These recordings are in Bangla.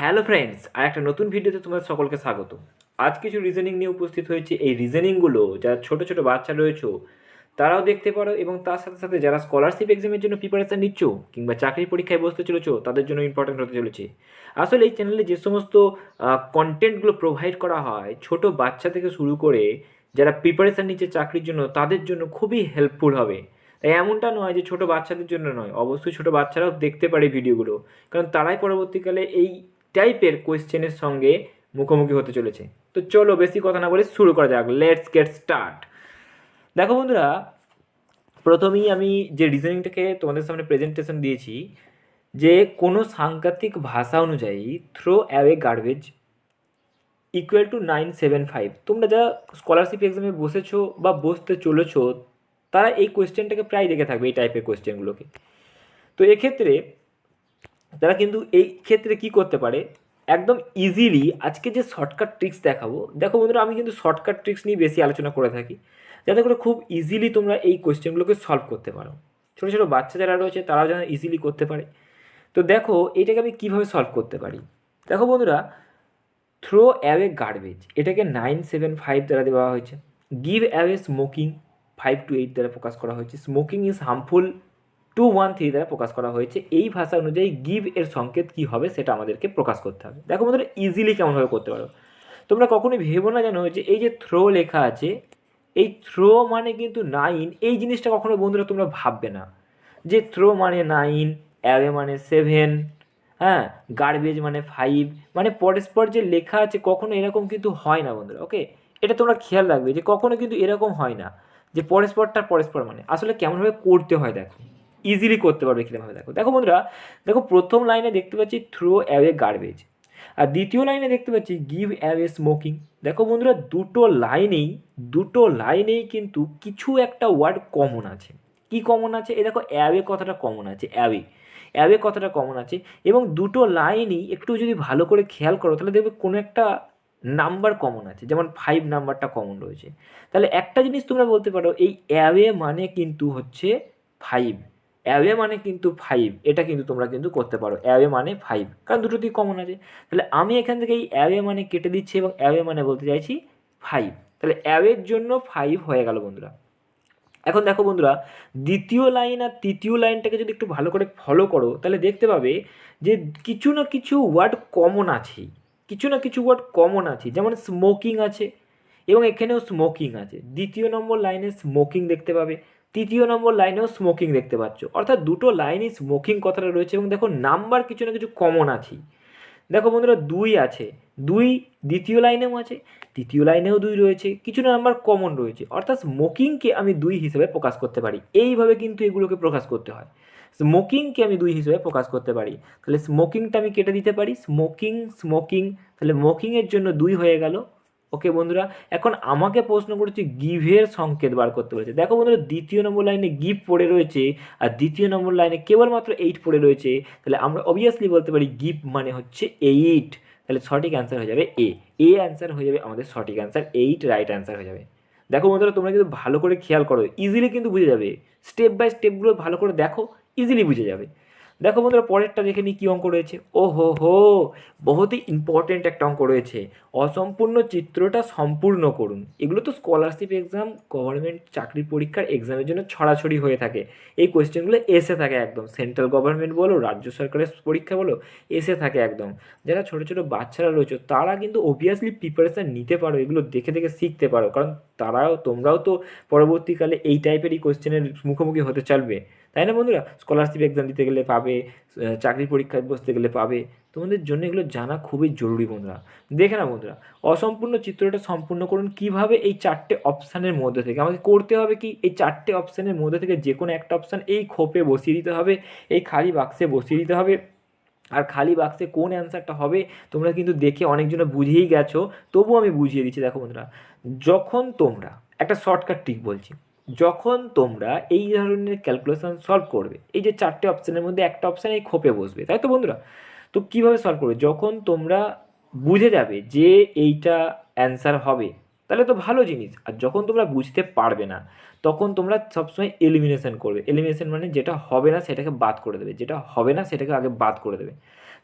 হ্যালো ফ্রেন্ডস আর একটা নতুন ভিডিওতে তোমাদের সকলকে স্বাগত। আজ কিছু রিজনিং নিয়ে উপস্থিত হয়েছে। এই রিজনিংগুলো যারা ছোট ছোট বাচ্চা রয়েছে, তারাও দেখতে পারো এবং তার সাথে সাথে যারা স্কলারশিপ এক্সামের জন্য প্রিপারেশান নিচ্ছ কিংবা চাকরির পরীক্ষায় বসতে চলেছো, তাদের জন্য ইম্পর্টেন্ট হতে চলেছে। আসলে এই চ্যানেলে যে সমস্ত কন্টেন্টগুলো প্রোভাইড করা হয়, ছোট বাচ্চা থেকে শুরু করে যারা প্রিপারেশান নিচ্ছে চাকরির জন্য, তাদের জন্য খুবই হেল্পফুল হবে। তাই এমনটা নয় যে ছোট বাচ্চাদের জন্য নয়, অবশ্যই ছোট বাচ্চারাও দেখতে পারে ভিডিওগুলো কারণ তারাই পরবর্তীকালে এই টাইপের কোয়েশ্চেনের সঙ্গে মুখোমুখি হতে চলেছে। তো চলো বেশি কথা না বলে শুরু করা যাক। লেটস গেট স্টার্ট দেখো বন্ধুরা, প্রথমেই আমি যে রিজনিংটাকে তোমাদের সামনে প্রেজেন্টেশন দিয়েছি, যে কোনো সাংঘাতিক ভাষা অনুযায়ী throw away garbage equal to nine seven five তোমরা যা স্কলারশিপ এক্সামে বসেছো বা বসতে চলেছো, তারা এই কোয়েশ্চেনটাকে প্রায় দেখে থাকবে, এই টাইপের কোয়েশ্চেনগুলোকে তো এক্ষেত্রে তারা কিন্তু এই ক্ষেত্রে কি করতে পারে, একদম ইজিলি আজকে যে শর্টকাট ট্রিক্স দেখাবো, দেখো বন্ধুরা আমি কিন্তু শর্টকাট ট্রিক্স নিয়ে বেশি আলোচনা করে থাকি, যাতে করে খুব ইজিলি তোমরা এই কোয়েশ্চেনগুলোকে সলভ করতে পারো। ছোটো ছোটো বাচ্চা যারা রয়েছে তারাও যেন ইজিলি করতে পারে। তো দেখো এটাকে আমি কীভাবে সলভ করতে পারি? দেখো বন্ধুরা থ্রো অ্যাওয়ে গার্বেজ এটাকে নাইন সেভেন ফাইভ দ্বারা দেওয়া হয়েছে। Give away smoking five two eight দ্বারা প্রকাশ করা হয়েছে। Smoking is harmful to one three দ্বারা প্রকাশ করা হয়েছে। এই ভাষা অনুযায়ী গিভ এর সংকেত কী হবে সেটা আমাদেরকে প্রকাশ করতে হবে। দেখো বন্ধুরা ইজিলি কেমনভাবে করতে পারো? তোমরা কখনোই ভেবো না জানো যে এই যে থ্রো লেখা আছে, এই থ্রো মানে কিন্তু নাইন এই জিনিসটা কখনো বন্ধুরা তোমরা ভাববে না। যে থ্রো মানে নাইন অ্যাওয়ে মানে সেভেন হ্যাঁ গার্বেজ মানে ফাইভ মানে পরস্পর যে লেখা আছে কখনো এরকম কিন্তু হয় না বন্ধুরা ওকে এটা তোমরা খেয়াল রাখবে যে কখনো কিন্তু এরকম হয় না। যে পরস্পরটা পরস্পর মানে। আসলে কেমনভাবে করতে হয় দেখো। ইজিলি করতে পারবে কীরকমভাবে দেখো দেখো বন্ধুরা, দেখো প্রথম লাইনে দেখতে পাচ্ছি থ্রো অ্যাওয়ে গার্বেজ আর দ্বিতীয় লাইনে দেখতে পাচ্ছি গিভ অ্যাওয়ে স্মোকিং দেখো বন্ধুরা, দুটো লাইনেই দুটো লাইনেই কিন্তু কিছু একটা ওয়ার্ড কমন আছে। কি কমন আছে? এই দেখো অ্যাওয়ে কথাটা কমন আছে অ্যাওয়ে অ্যাওয়ে কথাটা কমন আছে এবং দুটো লাইনই একটু যদি ভালো করে খেয়াল করো, তাহলে দেখবে কোনো একটা নাম্বার কমন আছে, যেমন ফাইভ নাম্বারটা কমন রয়েছে। তাহলে একটা জিনিস তোমরা বলতে পারো, এই অ্যাওয়ে মানে কিন্তু হচ্ছে ফাইভ অ্যাওয়ে মানে কিন্তু ফাইভ এটা কিন্তু তোমরা কিন্তু করতে পারো। অ্যাওয়ে মানে ফাইভ কারণ দুটোতেই কমন আছে। তাহলে আমি এখান থেকে এই অ্যাওয়ে মানে কেটে দিচ্ছি এবং অ্যাওয়ে মানে বলতে চাইছি ফাইভ তাহলে অ্যাওয়ের জন্য ফাইভ হয়ে গেল বন্ধুরা। এখন দেখো বন্ধুরা, দ্বিতীয় লাইন আর তৃতীয় লাইনটাকে যদি একটু ভালো করে ফলো করো, তাহলে দেখতে পাবে যে কিছু না কিছু ওয়ার্ড কমন আছেই। কিছু না কিছু ওয়ার্ড কমন আছে যেমন স্মোকিং আছে এবং এখানেও স্মোকিং আছে। দ্বিতীয় নম্বর লাইনে স্মোকিং দেখতে পাবে। তৃতীয় নম্বর লাইনেও স্মোকিং দেখতে পাচ্ছ। অর্থাৎ দুটো লাইনই স্মোকিং কথাটা রয়েছে এবং দেখো নাম্বার কিছু না কিছু কমন আছেই। দেখো বন্ধুরা, দুই আছে। দুই দ্বিতীয় লাইনেও আছে, তৃতীয় লাইনেও দুই রয়েছে। কিছু না নাম্বার কমন রয়েছে। অর্থাৎ স্মোকিংকে আমি দুই হিসেবে প্রকাশ করতে পারি। এইভাবে কিন্তু এগুলোকে প্রকাশ করতে হয়। স্মোকিংকে আমি দুই হিসেবে প্রকাশ করতে পারি। তাহলে স্মোকিংটা আমি কেটে দিতে পারি। স্মোকিং স্মোকিং তাহলে মোকিংয়ের জন্য দুই হয়ে গেল। ওকে বন্ধুরা, এখন আমাকে প্রশ্ন করেছে গিভের সংকেত বার করতে বলেছে। দেখো বন্ধুরা, দ্বিতীয় নম্বর লাইনে গিভ পড়ে রয়েছে আর দ্বিতীয় নম্বর লাইনে কেবলমাত্র এইট পড়ে রয়েছে। তাহলে আমরা অবভিয়াসলি বলতে পারি গিভ মানে হচ্ছে এইট তাহলে সঠিক অ্যান্সার হয়ে যাবে এ এ অ্যান্সার হয়ে যাবে আমাদের সঠিক অ্যান্সার এইট রাইট অ্যান্সার হয়ে যাবে। দেখো বন্ধুরা, তোমরা কিন্তু ভালো করে খেয়াল করো ইজিলি কিন্তু বুঝে যাবে। স্টেপ বাই স্টেপগুলো ভালো করে দেখো ইজিলি বুঝে যাবে। দেখো বন্ধুরা, পরেরটা দেখে নিই কী অঙ্ক রয়েছে। ও হো হো বহুতই ইম্পর্টেন্ট একটা অঙ্ক রয়েছে। অসম্পূর্ণ চিত্রটা সম্পূর্ণ করুন। এগুলো তো স্কলারশিপ এক্সাম গভর্নমেন্ট চাকরি পরীক্ষার এক্সামের জন্য ছড়াছড়ি হয়ে থাকে। এই কোয়েশ্চেনগুলো এসে থাকে একদম। সেন্ট্রাল গভর্নমেন্ট বলো, রাজ্য সরকারের পরীক্ষা বলো, এসে থাকে একদম। যারা ছোটো ছোটো বাচ্চারা রয়েছে, তারা কিন্তু অবভিয়াসলি প্রিপারেশান নিতে পারো, এগুলো দেখে দেখে শিখতে পারো। কারণ তারাও, তোমরাও তো পরবর্তীকালে এই টাইপেরই কোয়েশ্চেনের মুখোমুখি হতে চলবে। তাই না বন্ধুরা? স্কলারশিপ এক্সাম দিতে গেলে পাবে চাকরি পরীক্ষায় বসতে গেলে পাবে। তোমাদের জন্য এগুলো জানা খুবই জরুরি বন্ধুরা। দেখে না বন্ধুরা, অসম্পূর্ণ চিত্রটা সম্পূর্ণ করুন কীভাবে এই চারটে অপশানের মধ্যে থেকে। আমাকে করতে হবে কি? এই চারটে অপশানের মধ্যে থেকে যে কোনো একটা অপশান এই খোপে বসিয়ে দিতে হবে, এই খালি বাক্সে বসিয়ে দিতে হবে। আর খালি বাক্সে কোন অ্যান্সারটা হবে, তোমরা কিন্তু দেখে অনেকজনে বুঝেই গেছো, তবুও আমি বুঝিয়ে দিচ্ছি। দেখো বন্ধুরা, যখন তোমরা, একটা শর্টকাট ট্রিক বলছি, যখন তোমরা এই ধরনের ক্যালকুলেশন সলভ করবে, এই যে চারটে অপশানের মধ্যে একটা অপশান এই খোপে বসবে, তাই তো বন্ধুরা? তো কীভাবে সলভ করবে? যখন তোমরা বুঝে যাবে যে এইটা অ্যান্সার হবে তাহলে তো ভালো জিনিস। আর যখন তোমরা বুঝতে পারবে না, তখন তোমরা সবসময় এলিমিনেশন করবে। এলিমিনেশন মানে যেটা হবে না সেটাকে বাদ করে দেবে। যেটা হবে না সেটাকে আগে বাদ করে দেবে।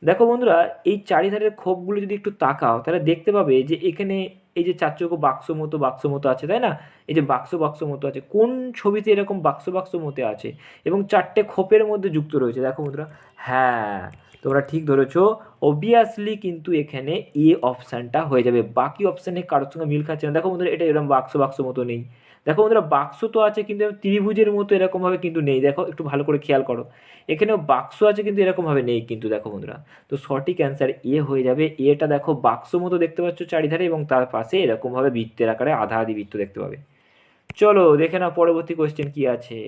দেখো বন্ধুরা, এই চারিধারের খোপগুলো যদি একটু তাকাও, তাহলে দেখতে পাবে যে এখানে এই যে চার চৌকো বাক্স মতো বাক্স মতো আছে, তাই না? এই যে বাক্স বাক্স মতো আছে। কোন ছবিতে এরকম বাক্স বাক্স মতো আছে? এবং চারটে খোপের মধ্যে যুক্ত রয়েছে। দেখো বন্ধুরা হ্যাঁ তোমরা ঠিক ধরেছো অবভিয়াসলি কিন্তু এখানে এ অপশানটা হয়ে যাবে। বাকি অপশানে কারোর সঙ্গে মিল খাচ্ছে না। দেখো বন্ধুরা, এটা এরকম বাক্স বাক্স মতো নেই। দেখো বন্ধুরা, বাক্স তো আছে কিন্তু ত্রিভুজের মতো এরকমভাবে কিন্তু নেই। দেখো, একটু ভালো করে খেয়াল করো। এখানেও বাক্স আছে কিন্তু এরকমভাবে নেই কিন্তু, দেখো বন্ধুরা। তো সঠিক অ্যান্সার এ হয়ে যাবে। এটা দেখো বাক্স মতো দেখতে পাচ্ছ চারিধারে এবং তার পাশে এরকমভাবে বৃত্তের আকারে আধা আধি বৃত্ত দেখতে পাবে। চলো, দেখে নাও পরবর্তী কোয়েশ্চেন কি আছে?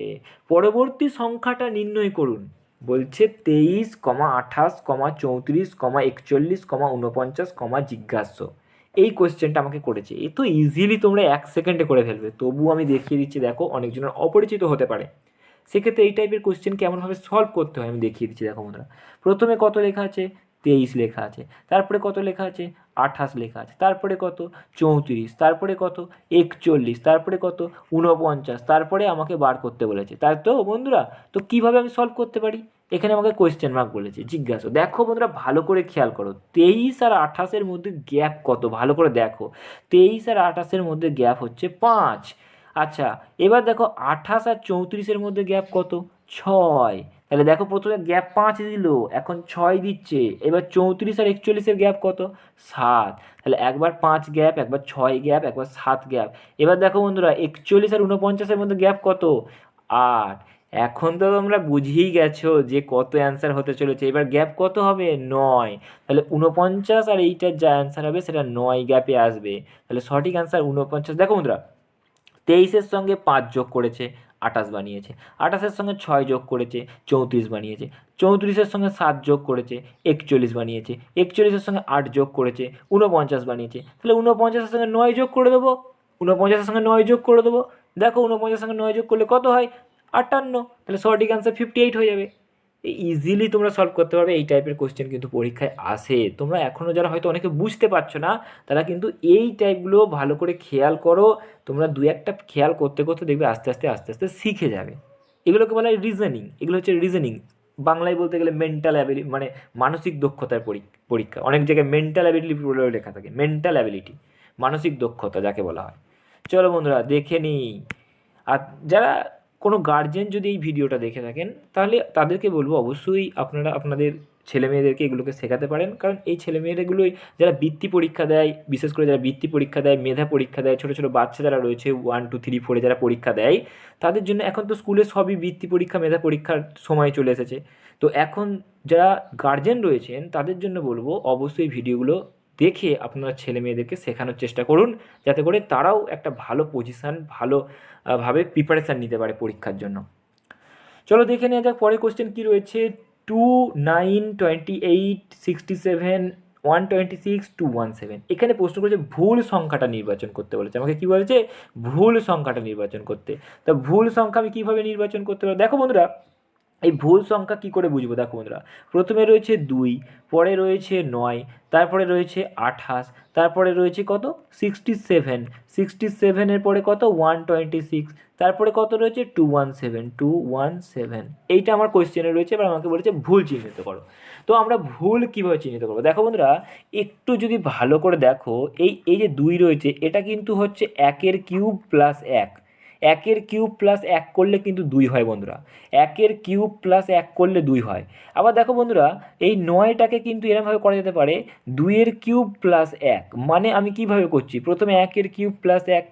পরবর্তী সংখ্যাটা নির্ণয় করুন। বলছে তেইশ কমা আঠাশ কমা চৌত্রিশ কমা একচল্লিশ কমা উনপঞ্চাশ কমা জিজ্ঞাস্য। এই কোয়েশ্চেনটা আমাকে করেছে। এ তো ইজিলি তোমরা এক সেকেন্ডে করে ফেলবে। তবু আমি দেখিয়ে দিচ্ছি, দেখো, অনেকজনের অপরিচিত হতে পারে। সেক্ষেত্রে এই টাইপের কোয়েশ্চেন কেমনভাবে সলভ করতে হয় আমি দেখিয়ে দিচ্ছি, দেখো বন্ধুরা। প্রথমে কত লেখা আছে? তেইশ লেখা আছে। তারপরে কত লেখা আছে? আঠাশ লেখা আছে। তারপরে কত? চৌত্রিশ। তারপরে কত? একচল্লিশ। তারপরে কত? ঊনপঞ্চাশ। তারপরে আমাকে বার করতে বলেছে। তাই তো বন্ধুরা, তো কীভাবে আমি সলভ করতে পারি? এখানে আমাকে কোয়েশ্চেন মার্ক বলেছে। জিজ্ঞাসা। দেখো বন্ধুরা, ভালো করে খেয়াল করো। তেইশ আর আঠাশের মধ্যে গ্যাপ কত? ভালো করে দেখো। তেইশ আর আঠাশের মধ্যে গ্যাপ হচ্ছে পাঁচ। আচ্ছা এবার দেখো আঠাশ আর চৌত্রিশের মধ্যে গ্যাপ কত? ছয়। তাহলে দেখো প্রথমে গ্যাপ পাঁচ দিল, এখন ছয় দিচ্ছে, এবার চৌত্রিশ আর একচল্লিশের গ্যাপ কত? সাত। তাহলে একবার পাঁচ গ্যাপ একবার ছয় গ্যাপ একবার সাত গ্যাপ এবার দেখো বন্ধুরা, একচল্লিশ আর উনপঞ্চাশের মধ্যে গ্যাপ কত? আট। এখন তো তোমরা বুঝেই গেছো যে কত অ্যান্সার হতে চলেছে। এবার গ্যাপ কত হবে? নয়। তাহলে উনপঞ্চাশ আর এইটার যা অ্যান্সার হবে, সেটা নয় গ্যাপে আসবে। তাহলে সঠিক অ্যান্সার উনপঞ্চাশ দেখো বন্ধুরা, তেইশের সঙ্গে পাঁচ যোগ করেছে। আঠাশ বানিয়েছে। আঠাশের সঙ্গে ছয় যোগ করেছে, চৌত্রিশ বানিয়েছে। চৌত্রিশের সঙ্গে সাত যোগ করেছে, একচল্লিশ বানিয়েছে। একচল্লিশের সঙ্গে আট যোগ করেছে, ঊনপঞ্চাশ বানিয়েছে। তাহলে উনপঞ্চাশের সঙ্গে নয় যোগ করে দেবো? উনপঞ্চাশের সঙ্গে নয় যোগ করে দেবো? দেখো উনপঞ্চাশের সঙ্গে নয় যোগ করলে কত হয়? আটান্ন। তাহলে সঠিক অ্যান্সার ফিফটি এইট হয়ে যাবে। ইজিলি তোমরা সলভ করতে পারবে, এই টাইপের কোশ্চেন কিন্তু পরীক্ষায় আসে। তোমরা এখনও যারা হয়তো অনেকে বুঝতে পারছ না, তারা কিন্তু এই টাইপগুলো ভালো করে খেয়াল করো। তোমরা দু একটা খেয়াল করতে করতে দেখবে আস্তে আস্তে আস্তে আস্তে শিখে যাবে। এগুলোকে বলা হয় রিজনিং এগুলো হচ্ছে রিজনিং বাংলায় বলতে গেলে মেন্টাল অ্যাবিলিটি মানে মানসিক দক্ষতার পরীক্ষা। অনেক জায়গায় মেন্টাল অ্যাবিলিটি বলেও লেখা থাকে। মেন্টাল অ্যাবিলিটি মানসিক দক্ষতা যাকে বলা হয়। চলো বন্ধুরা, দেখে নিই। আর যারা কোনো গার্জেন যদি এই ভিডিওটা দেখে থাকেন, তাহলে তাদেরকে বলব অবশ্যই আপনারা আপনাদের ছেলে মেয়েদেরকে এগুলোকে শেখাতে পারেন। কারণ এই ছেলে মেয়েগুলোই যারা বৃত্তি পরীক্ষা দেয়, বিশেষ করে যারা বৃত্তি পরীক্ষা দেয়, মেধা পরীক্ষা দেয়, ছোটো ছোটো বাচ্চা যারা রয়েছে ওয়ান টু থ্রি ফোরে যারা পরীক্ষা দেয়, তাদের জন্য এখন তো স্কুলে সবই বৃত্তি পরীক্ষা, মেধা পরীক্ষার সময় চলে এসেছে। তো এখন যারা গার্জেন রয়েছেন, তাদের জন্য বলব অবশ্যই ভিডিওগুলো দেখে আপনারা ছেলে মেয়েদেরকে শেখানোর চেষ্টা করুন, যাতে করে তারাও একটা ভালো পজিশান ভালোভাবে প্রিপারেশান নিতে পারে পরীক্ষার জন্য। চলো দেখে নেওয়া যাক পরের কোশ্চেন কী রয়েছে। Two nine twenty eight sixty seven one twenty six two one seven এখানে প্রশ্ন করেছে, ভুল সংখ্যাটা নির্বাচন করতে বলেছে। আমাকে কী বলেছে? ভুল সংখ্যাটা নির্বাচন করতে। তা ভুল সংখ্যা আমি কীভাবে নির্বাচন করতে পারব? দেখো বন্ধুরা এই ভুল সংখ্যা কী করে বুঝব? দেখো বন্ধুরা, প্রথমে রয়েছে দুই, পরে রয়েছে নয়, তারপরে রয়েছে আঠাশ, তারপরে রয়েছে কত? সিক্সটি সেভেন সিক্সটি সেভেনের পরে কত? ওয়ান টোয়েন্টি সিক্স তারপরে কত রয়েছে? Two one seven two one seven এইটা আমার কোয়েশ্চেনে রয়েছে, এবার আমাকে বলেছে ভুল চিহ্নিত করো। তো আমরা ভুল কীভাবে চিহ্নিত করব? দেখো বন্ধুরা, একটু যদি ভালো করে দেখো, এই এই যে দুই রয়েছে, এটা কিন্তু হচ্ছে একের কিউব প্লাস এক। একের কিউব প্লাস এক করলে কিন্তু দুই হয় বন্ধুরা। একের কিউব প্লাস এক করলে দুই হয়। আবার দেখো বন্ধুরা, এই নয়টাকে কিন্তু এরমভাবে করা যেতে পারে, দুইয়ের কিউব প্লাস এক। মানে আমি কীভাবে করছি? প্রথমে একের কিউব প্লাস এক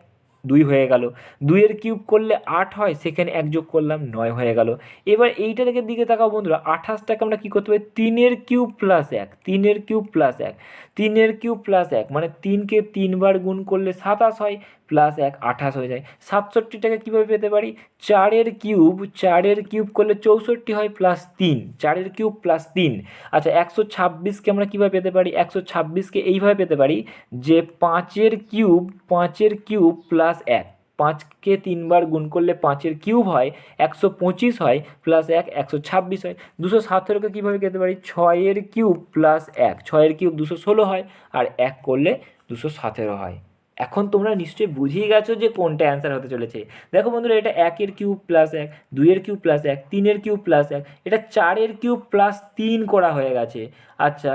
দুই হয়ে গেল। দুইয়ের কিউব করলে আট হয়, সেখানে এক যোগ করলাম নয় হয়ে গেল। এবার এইটা থেকে দিকে তাকাও বন্ধুরা, আঠাশটাকে আমরা কী করতে পারি? তিনের কিউব প্লাস এক, তিনের কিউব প্লাস এক। তিনের কিউব প্লাস এক মানে তিনকে তিনবার গুণ করলে সাতাশ হয় প্লাস এক আঠাশ হয়ে যায়। সাতষট্টিটাকে কীভাবে পেতে পারি? চারের কিউব চারের কিউব করলে চৌষট্টি হয় প্লাস তিন। চারের কিউব প্লাস তিন। আচ্ছা একশো ছাব্বিশকে আমরা কীভাবে পেতে পারি? একশো ছাব্বিশকে এইভাবে পেতে পারি যে পাঁচের কিউব পাঁচের কিউব প্লাস এক। পাঁচকে তিনবার গুণ করলে পাঁচের কিউব হয়, একশো পঁচিশ হয় প্লাস এক, একশো ছাব্বিশ হয়। দুশো সতেরোকে কীভাবে পেতে পারি? ছয়ের কিউব প্লাস এক। ছয়ের কিউব দুশো ষোলো হয় আর এক করলে দুশো সতেরো হয়। এখন তোমরা নিশ্চয়ই বুঝিয়ে গেছো যে কোনটা অ্যান্সার হতে চলেছে। দেখো বন্ধুরা, এটা একের কিউব প্লাস এক, দুইয়ের কিউব প্লাস এক, তিনের কিউব প্লাস এক, এটা চারের কিউব প্লাস তিন করা হয়ে গেছে। আচ্ছা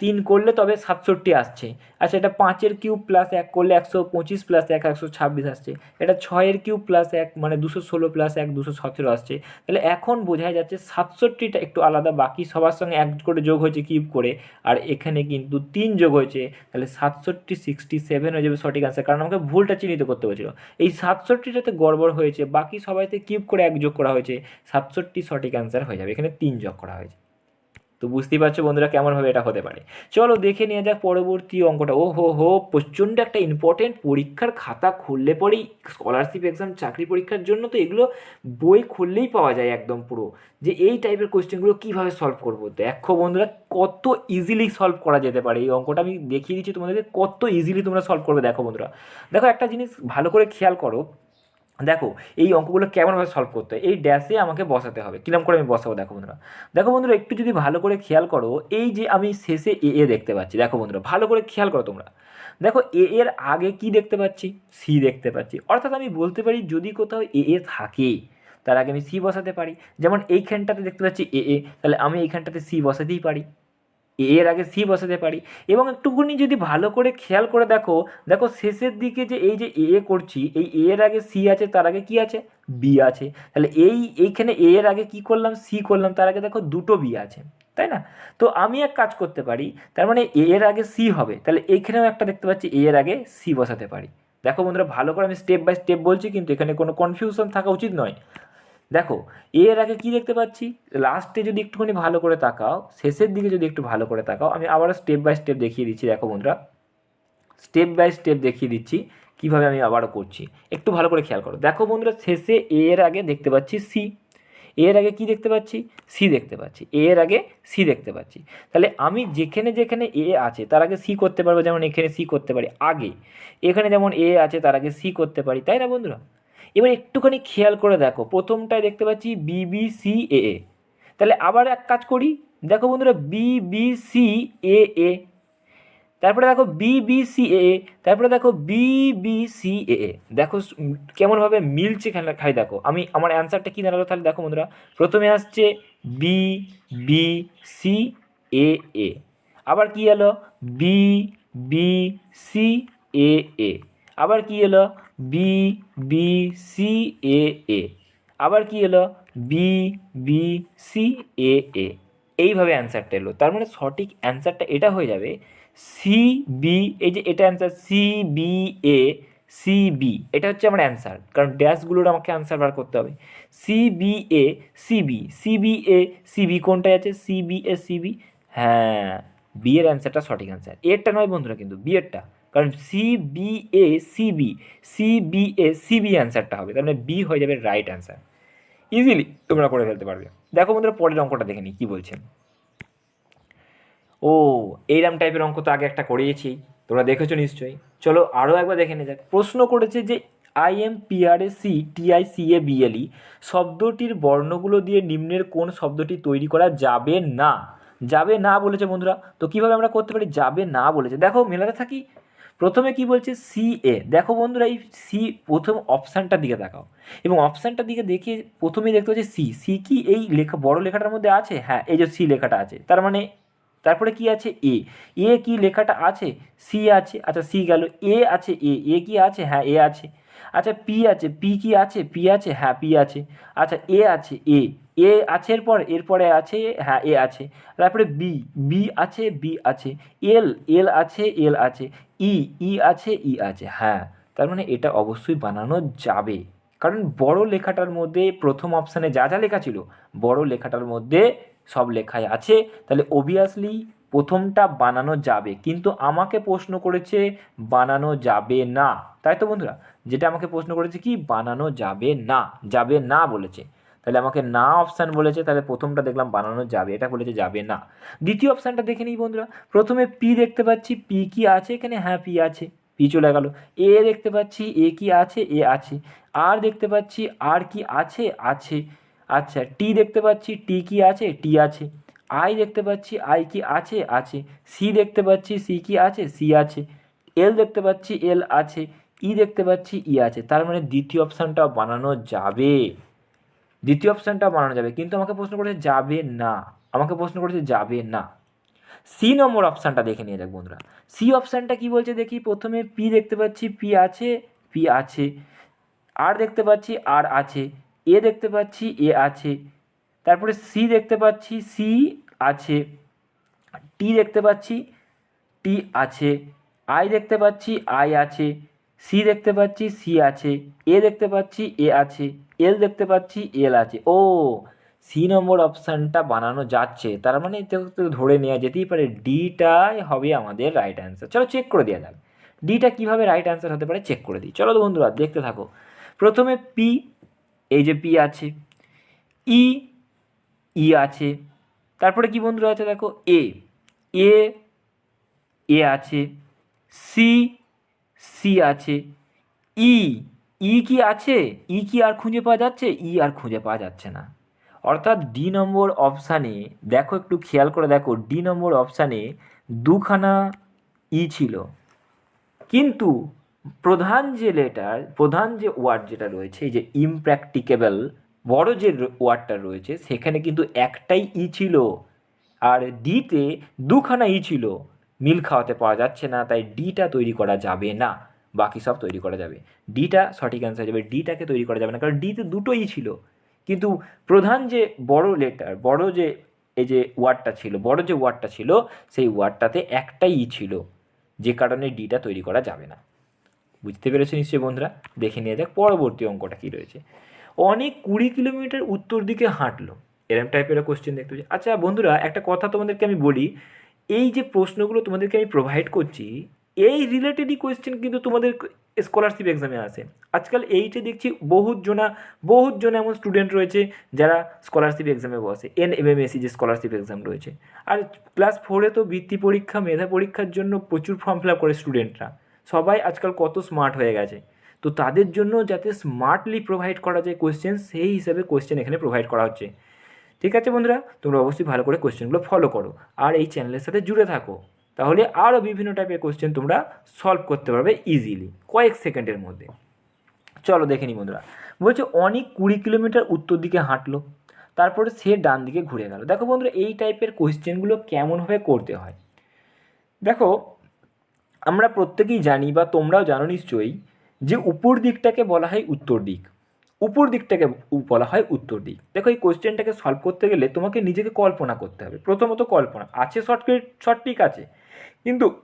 তিন করলে তবে সাতষট্টি আসছে। আচ্ছা এটা পাঁচের কিউব প্লাস এক করলে একশো পঁচিশ প্লাস এক, একশো ছাব্বিশ আসছে। এটা ছয়ের কিউব প্লাস এক মানে দুশো ষোলো প্লাস এক, দুশো সতেরো আসছে। তাহলে এখন বোঝা যাচ্ছে সাতষট্টিটা একটু আলাদা, বাকি সবার সঙ্গে এক করে যোগ হয়েছে কিউব করে, আর এখানে কিন্তু তিন যোগ হয়েছে, তাহলে সাতষট্টি সিক্সটি সেভেন হয়ে যাবে সঠিক অ্যান্সার কারণ আমাকে ভুলটা চিহ্নিত করতে হয়েছিল। এই সাতষট্টিটাতে গড়বড় হয়েছে, বাকি সবাইতে কিউব করে এক যোগ করা হয়েছে, সাতষট্টি সঠিক অ্যান্সার হয়ে যাবে। এখানে তিন যোগ করা হয়েছে। তো বুঝতেই পারছ বন্ধুরা কেমনভাবে এটা হতে পারে। চলো দেখে নিয়ে যাক পরবর্তী অঙ্কটা। ও হো হো প্রচণ্ড একটা ইম্পর্টেন্ট পরীক্ষার খাতা খুললে পরেই স্কলারশিপ এক্সাম চাকরি পরীক্ষার জন্য তো এগুলো বই খুললেই পাওয়া যায় একদম পুরো। যে এই টাইপের কোয়েশ্চেনগুলো কীভাবে সলভ করব? দেখো বন্ধুরা কত ইজিলি সলভ করা যেতে পারে। এই অঙ্কটা আমি দেখিয়ে দিচ্ছি তোমাদেরকে, কত ইজিলি তোমরা সলভ করবে। দেখো বন্ধুরা, দেখো একটা জিনিস ভালো করে খেয়াল করো। দেখো, এই অঙ্কগুলো কেমনভাবে সলভ করতে হয়? এই ড্যাশে আমাকে বসাতে হবে। কিরম করে আমি বসাবো দেখো বন্ধুরা? দেখো বন্ধুরা, একটু যদি ভালো করে খেয়াল করো, এই যে আমি শেষে এ এ দেখতে পাচ্ছি, দেখো বন্ধুরা, ভালো করে খেয়াল করো তোমরা। দেখো এ এর আগে কি দেখতে পাচ্ছি? সি দেখতে পাচ্ছি। অর্থাৎ আমি বলতে পারি যদি কোথাও এ এ থাকে, তার আগে আমি সি বসাতে পারি। যেমন এইখানটাতে দেখতে পাচ্ছি এ এ তাহলে আমি এইখানটাতে সি বসাতেই পারি। এর আগে সি বসাতে পারি। এবং একটুখানি যদি ভালো করে খেয়াল করে দেখো দেখো শেষের দিকে যে এই যে এ করছি, এই এ এর আগে সি আছে, তার আগে কি আছে? বি আছে। তাহলে এই, এইখানে এ এর আগে কি করলাম? সি করলাম। তার আগে দেখো দুটো বি আছে, তাই না? তো আমি এক কাজ করতে পারি, তার মানে এ এর আগে সি হবে। তাহলে এইখানেও একটা দেখতে পাচ্ছি এ এর আগে সি বসাতে পারি। দেখো বন্ধুরা, ভালো করে আমি স্টেপ বাই স্টেপ বলছি, কিন্তু এখানে কোনো কনফিউশন থাকা উচিত নয়। দেখো, এর আগে কি দেখতে পাচ্ছি? লাস্টে যদি একটুখানি ভালো করে তাকাও, শেষের দিকে যদি একটু ভালো করে তাকাও, আমি আবারও স্টেপ বাই স্টেপ দেখিয়ে দিচ্ছি, দেখো বন্ধুরা। স্টেপ বাই স্টেপ দেখিয়ে দিচ্ছি, কীভাবে আমি আবারও করছি। একটু ভালো করে খেয়াল করো। দেখো বন্ধুরা, শেষে এর আগে দেখতে পাচ্ছি সি এর আগে কি দেখতে পাচ্ছি? সি দেখতে পাচ্ছি। এর আগে সি দেখতে পাচ্ছি। তাহলে আমি যেখানে যেখানে এ আছে, তার আগে সি করতে পারব, যেমন এখানে সি করতে পারি। আগে, এখানে যেমন এ আছে, তার আগে সি করতে পারি। তাই না বন্ধুরা? এবার একটুখানি খেয়াল করে দেখো। প্রথমটায় দেখতে পাচ্ছি বিবিসি এ এ তাহলে আবার এক কাজ করি। দেখো বন্ধুরা বিবিসি এ এ তারপরে দেখো বিবিসি এ তারপরে দেখো বিবিসি এ দেখো কেমনভাবে মিলছে খেলা খাই দেখো, আমি আমার অ্যান্সারটা কী দাঁড়াল তাহলে দেখো বন্ধুরা। প্রথমে আসছে B B C A A আবার কী এলো? B B C A A আবার কি এলো? B B C A A আবার কি এলো? B B C A A এইভাবে অ্যান্সারটা এলো। তার মানে সঠিক অ্যান্সারটা এটা হয়ে যাবে সি বি এই যে এটা answer C B A C B এটা হচ্ছে আমার অ্যান্সার। কারণ ড্যাশগুলোর আমাকে অ্যান্সার বার করতে হবে। C B A C B C B A C B কোনটায় আছে? C B A C B হ্যাঁ বি এর অ্যান্সারটা সঠিক অ্যান্সার। এরটা নয় বন্ধুরা কিন্তু বি এরটা কারণ C B A C B C B A C B অ্যান্সারটা হবে। তার মানে বি হয়ে যাবে রাইট অ্যান্সার ইজিলি তোমরা করে ফেলতে পারবে। দেখো বন্ধুরা, পরের অঙ্কটা দেখে নিই, কী বলছেন ও এইরকম টাইপের অঙ্ক তো আগে একটা করিয়েছি তোমরা দেখেছ নিশ্চয়ই। চলো আরও একবার দেখে নিয়ে যাক প্রশ্ন করেছে যে I M P R A C T I C A B L E শব্দটির বর্ণগুলো দিয়ে নিম্নের কোন শব্দটি তৈরি করা যাবে না? যাবে না বলেছে বন্ধুরা। তো কীভাবে আমরা করতে পারি? যাবে না বলেছে। দেখো, মেলাতে থাকি। প্রথমে কি বলছে সি এ দেখো বন্ধুরা, এই সি প্রথম অপশানটার দিকে দেখাও এবং অপশানটার দিকে দেখে প্রথমেই দেখতে পাচ্ছি সি সি কি এই লেখা, বড় লেখাটার মধ্যে আছে? হ্যাঁ এই যে সি লেখাটা আছে। তার মানে তারপরে কি আছে? এ এ কি লেখাটা আছে? সি আছে। আচ্ছা সি গেল। এ আছে। এ এ কি আছে? হ্যাঁ এ আছে। আচ্ছা পি আছে পি কি আছে? পি আছে হ্যাঁ পি আছে। আচ্ছা এ আছে এ এ আছে এরপর, এরপরে আছে হ্যাঁ এ আছে। তারপরে বি বি আছে বি আছে। এল এল আছে এল আছে। ই ই আছে ই আছে হ্যাঁ। তার মানে এটা অবশ্যই বানানো যাবে। কারণ বড় লেখাটার মধ্যে প্রথম অপশানে যা যা লেখা ছিল, বড় লেখাটার মধ্যে সব লেখায় আছে। তাহলে অবভিয়াসলি প্রথমটা বানানো যাবে। কিন্তু আমাকে প্রশ্ন করেছে, বানানো যাবে না। তাই তো বন্ধুরা, যেটা আমাকে প্রশ্ন করেছে কি, বানানো যাবে না। যাবে না বলেছে। তাহলে আমাকে না অপশান বলেছে, তাহলে প্রথমটা দেখলাম বানানো যাবে, এটা বলেছে যাবে না। দ্বিতীয় অপশানটা দেখে নিই বন্ধুরা, প্রথমে পি দেখতে পাচ্ছি, পি কি আছে? এখানে হ্যাঁ পি আছে, পি চলে গেল। এ দেখতে পাচ্ছি, এ কি আছে? এ আছে। আর দেখতে পাচ্ছি, আর কি আছে? আছে। আচ্ছা টি দেখতে পাচ্ছি, টি কি আছে? টি আছে। আই দেখতে পাচ্ছি আই কি আছে? আছে। সি দেখতে পাচ্ছি সি কি আছে? সি আছে। এল দেখতে পাচ্ছি এল আছে। ই দেখতে পাচ্ছি ই আছে। তার মানে দ্বিতীয় অপশানটা বানানো যাবে। দ্বিতীয় অপশানটা বানানো যাবে। কিন্তু আমাকে প্রশ্ন করেছে, যাবে না। আমাকে প্রশ্ন করেছে, যাবে না। সি নম্বর অপশানটা দেখে নিয়ে যাক বন্ধুরা। সি অপশানটা কি বলছে দেখি? প্রথমে পি দেখতে পাচ্ছি পি আছে পি আছে। আর দেখতে পাচ্ছি আর আছে। এ দেখতে পাচ্ছি এ আছে। তারপরে সি দেখতে পাচ্ছি সি আছে টি দেখতে পাচ্ছি টি আছে আই দেখতে পাচ্ছি আই আছে সি দেখতে পাচ্ছি সি আছে এ দেখতে পাচ্ছি এ আছে এল দেখতে পাচ্ছি এল আছে। ও সি নম্বর অপশানটা বানানো যাচ্ছে। তার মানে ধরে নেওয়া যেতেই পারে ডিটাই হবে আমাদের রাইট অ্যান্সার চলো চেক করে দেওয়া যাক। ডিটা কীভাবে রাইট অ্যান্সার হতে পারে চেক করে দিই। চলো বন্ধুরা, দেখতে থাকো। প্রথমে পি এই যে পি আছে ই ই আছে। তারপরে কি বন্ধুরা আছে দেখো? এ। এ এ আছে। সি সি আছে। ই ই কি আছে? ই কি আর খুঁজে পাওয়া যাচ্ছে? ই আর খুঁজে পাওয়া যাচ্ছে না। অর্থাৎ ডি নম্বর অপশানে দেখো একটু খেয়াল করে দেখো, ডি নম্বর অপশানে দুখানা ই ছিল। কিন্তু প্রধান যে লেটার প্রধান যে ওয়ার্ড যেটা রয়েছে, এই যে ইমপ্র্যাকটিকেবল বড় যে ওয়ার্ডটা রয়েছে, সেখানে কিন্তু একটাই ই ছিল। আর ডিতে দুখানা ই ছিল। মিল খাওয়াতে পাওয়া যাচ্ছে না, তাই ডিটা তৈরি করা যাবে না। বাকি সব তৈরি করা যাবে। ডিটা সঠিক অ্যান্সার যাবে, ডিটাকে তৈরি করা যাবে না, কারণ ডিতে দুটোই ছিল। কিন্তু প্রধান যে বড় লেটার বড় যে এই যে ওয়ার্ডটা ছিল, বড় যে ওয়ার্ডটা ছিল, সেই ওয়ার্ডটাতে একটাই ই ছিল। যে কারণে ডিটা তৈরি করা যাবে না। বুঝতে পেরেছ নিশ্চয়ই বন্ধুরা? দেখে নিয়ে যাক, পরবর্তী অঙ্কটা কী রয়েছে। অনেক কুড়ি কিলোমিটার উত্তর দিকে হাঁটলো। এরম টাইপের কোশ্চেন দেখতে পাচ্ছি আচ্ছা বন্ধুরা, একটা কথা তোমাদেরকে আমি বলি, এই যে প্রশ্নগুলো তোমাদেরকে আমি প্রোভাইড করছি, এই রিলেটেডই কোয়েশ্চেন কিন্তু তোমাদের স্কলারশিপ এক্সামে আসে। আজকাল এইটা দেখছি বহুত জনা, বহুত জন এমন স্টুডেন্ট রয়েছে যারা স্কলারশিপ এক্সামে বসে। N M M A C যে স্কলারশিপ এক্সাম রয়েছে। আর ক্লাস ফোরে তো বৃত্তি পরীক্ষা, মেধা পরীক্ষার জন্য প্রচুর ফর্ম ফিল আপ করে স্টুডেন্টরা সবাই আজকাল কত স্মার্ট হয়ে গেছে। তো তাদের জন্য যাতে স্মার্টলি প্রোভাইড করা যায় কোয়েশ্চেন সেই হিসাবে কোয়েশ্চেন এখানে প্রোভাইড করা হচ্ছে। ঠিক আছে বন্ধুরা? তোমরা অবশ্যই ভালো করে কোয়েশ্চেনগুলো ফলো করো। আর এই চ্যানেলের সাথে জুড়ে থাকো। তাহলে আরও বিভিন্ন টাইপের কোয়েশ্চেন তোমরা সলভ করতে পারবে ইজিলি কয়েক সেকেন্ডের মধ্যে। চলো দেখে নি বন্ধুরা। বলছে, অনেক কুড়ি কিলোমিটার উত্তর দিকে হাঁটলো, তারপরে সে ডান দিকে ঘুরে গেল। দেখো বন্ধুরা, এই টাইপের কোয়েশ্চেনগুলো কেমনভাবে করতে হয়? দেখো, আমরা প্রত্যেকেই জানি বা তোমরাও জানো নিশ্চয়ই যে উপর দিকটাকে বলা হয় উত্তর দিক। উপর দিকটাকে বলা হয় উত্তর দিক। দেখো, এই কোয়েশ্চেনটাকে সলভ করতে গেলে তোমাকে নিজেকে কল্পনা করতে হবে। প্রথমত কল্পনা। আছে শর্টকাট শর্টটিক আছে। কিন্তু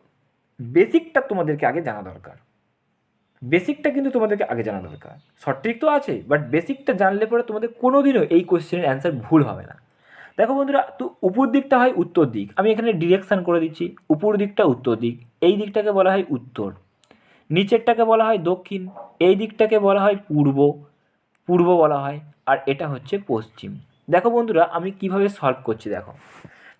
বেসিকটা তোমাদেরকে আগে জানা দরকার। বেসিকটা কিন্তু তোমাদেরকে আগে জানা দরকার। শর্টট্রিক তো আছে বাট বেসিকটা জানলে পরে তোমাদের কোনো দিনও এই কোয়েশ্চেনের অ্যান্সার ভুল হবে না। দেখো বন্ধুরা, তো উপর দিকটা হয় উত্তর দিক। আমি এখানে ডিরেকশান করে দিচ্ছি। উপর দিকটা উত্তর দিক। এই দিকটাকে বলা হয় উত্তর। নিচেরটাকে বলা হয় দক্ষিণ এই দিকটাকে বলা হয় পূর্ব পূর্ব বলা হয়, আর এটা হচ্ছে পশ্চিম। দেখো বন্ধুরা, আমি কীভাবে সলভ করছি দেখো।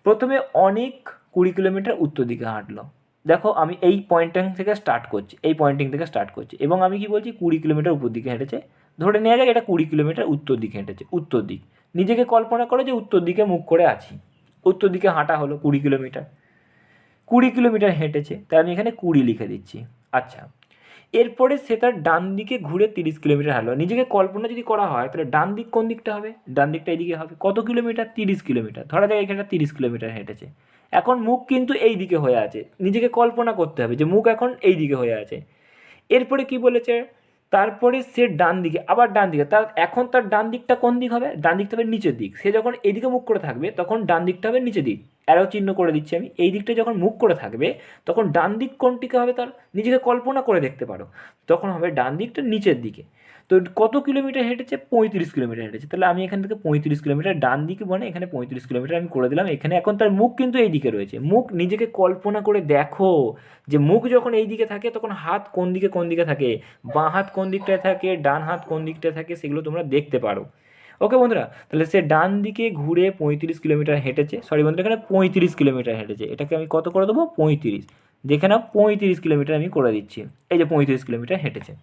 প্রথমে অনেক কুড়ি কিলোমিটার উত্তর দিকে হাঁটলো। দেখো, আমি এই পয়েন্টিং থেকে স্টার্ট করছি, এই পয়েন্টিং থেকে স্টার্ট করছি, এবং আমি কি বলছি, কুড়ি কিলোমিটার উপর দিকে হেঁটেছে। ধরে নেওয়া যাক, এটা কুড়ি কিলোমিটার উত্তর দিকে হেঁটেছে, উত্তর দিক। নিজেকে কল্পনা করো যে উত্তর দিকে মুখ করে আছি। উত্তর দিকে হাঁটা হলো কুড়ি কিলোমিটার। কুড়ি কিলোমিটার হেঁটেছে, তাই আমি এখানে কুড়ি লিখে দিচ্ছি। আচ্ছা এরপরে সে তার ডান দিকে ঘুরে তিরিশ কিলোমিটার হাঁটলো। নিজেকে কল্পনা যদি করা হয়, তাহলে ডান দিক কোন দিকটা হবে? ডান দিকটা এইদিকে হবে। কত কিলোমিটার? তিরিশ কিলোমিটার। ধরা যায় এখানে তিরিশ কিলোমিটার হেঁটেছে। এখন মুখ কিন্তু এই দিকে হয়ে আছে। নিজেকে কল্পনা করতে হবে যে মুখ এখন এই দিকে হয়ে আছে। এরপরে কি বলেছে? তারপরে সে ডান দিকে, আবার ডান দিকে, তার এখন তার ডান দিকটা কোন দিক হবে? ডান দিকটা হবে নিচের দিক। সে যখন এদিকে মুখ করে থাকবে, তখন ডান দিকটা হবে নিচের দিক। অ্যারো চিহ্ন করে দিচ্ছি আমি। এই দিকটা যখন মুখ করে থাকবে, তখন ডান দিক কোনটিকে হবে তার? নিজেকে কল্পনা করে দেখতে পারো। তখন হবে ডান দিকটা নিচের দিকে। তো কত কিলোমিটার হেঁটেছে? পঁয়ত্রিশ কিলোমিটার হেঁটেছে। তাহলে আমি এখান থেকে পঁয়ত্রিশ কিলোমিটার ডান দিকে মানে এখানে পঁয়ত্রিশ কিলোমিটার আমি করে দিলাম। এখানে এখন তার মুখ কিন্তু এই দিকে রয়েছে। মুখ নিজেকে কল্পনা করে দেখো যে মুখ যখন এই দিকে থাকে তখন হাত কোন দিকে কোন দিকে থাকে? বাঁ হাত কোন দিকটায় থাকে? ডান হাত কোন দিকটায় থাকে? সেগুলো তোমরা দেখতে পারো। ওকে বন্ধুরা, তাহলে সে ডান দিকে ঘুরে পঁয়ত্রিশ কিলোমিটার হেঁটেছে। সরি বন্ধুরা, এখানে পঁয়ত্রিশ কিলোমিটার হেঁটেছে। এটাকে আমি কত করে দেবো? পঁয়ত্রিশ। দেখে না পঁয়ত্রিশ কিলোমিটার আমি করে দিচ্ছি। এই যে পঁয়ত্রিশ কিলোমিটার হেঁটেছে।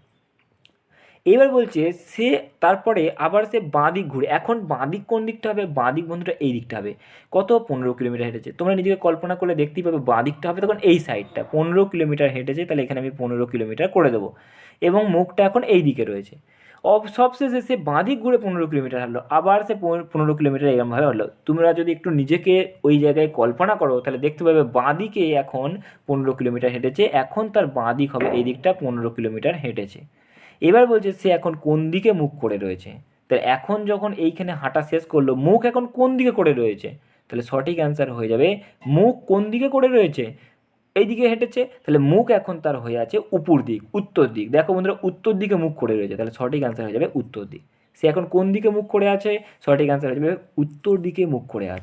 এবার বলছে সে তারপরে আবার সে বাঁ দিক ঘুরে, এখন বাঁ দিক কোন দিকটা হবে? বাঁ দিক বন্ধুটা এই দিকটা হবে। কত? পনেরো কিলোমিটার হেঁটেছে। তোমরা নিজেকে কল্পনা করলে দেখতেই পাবে বাঁ দিকটা হবে তখন এই সাইডটা পনেরো কিলোমিটার হেঁটেছে, তাহলে এখানে আমি পনেরো কিলোমিটার করে দেবো। এবং মুখটা এখন এই দিকে রয়েছে। সবশেষে সে বাঁ দিক ঘুরে পনেরো কিলোমিটার হাঁটলো। আবার সে পনেরো কিলোমিটার এরকমভাবে হলো তোমরা যদি একটু নিজেকে ওই জায়গায় কল্পনা করো, তাহলে দেখতে পাবে বাঁ দিকে এখন পনেরো কিলোমিটার হেঁটেছে। এখন তার বাঁ দিক হবে, এই দিকটা পনেরো কিলোমিটার হেঁটেছে। এবার বলছে সে এখন কোন দিকে মুখ করে রয়েছে? তাহলে এখন যখন এইখানে হাঁটা শেষ করল, মুখ এখন কোন দিকে করে রয়েছে? তাহলে সঠিক অ্যান্সার হয়ে যাবে, মুখ কোন দিকে করে রয়েছে? এই দিকে হেঁটেছে, তাহলে মুখ এখন তার হয়ে আছে উপর দিক, উত্তর দিক। দেখো বন্ধুরা, উত্তর দিকে মুখ করে রয়েছে, তাহলে সঠিক অ্যান্সার হয়ে যাবে উত্তর দিক। সে এখন কোন দিকে মুখ করে আছে? সঠিক অ্যান্সার হয়ে যাবে উত্তর দিকে মুখ করে আছে।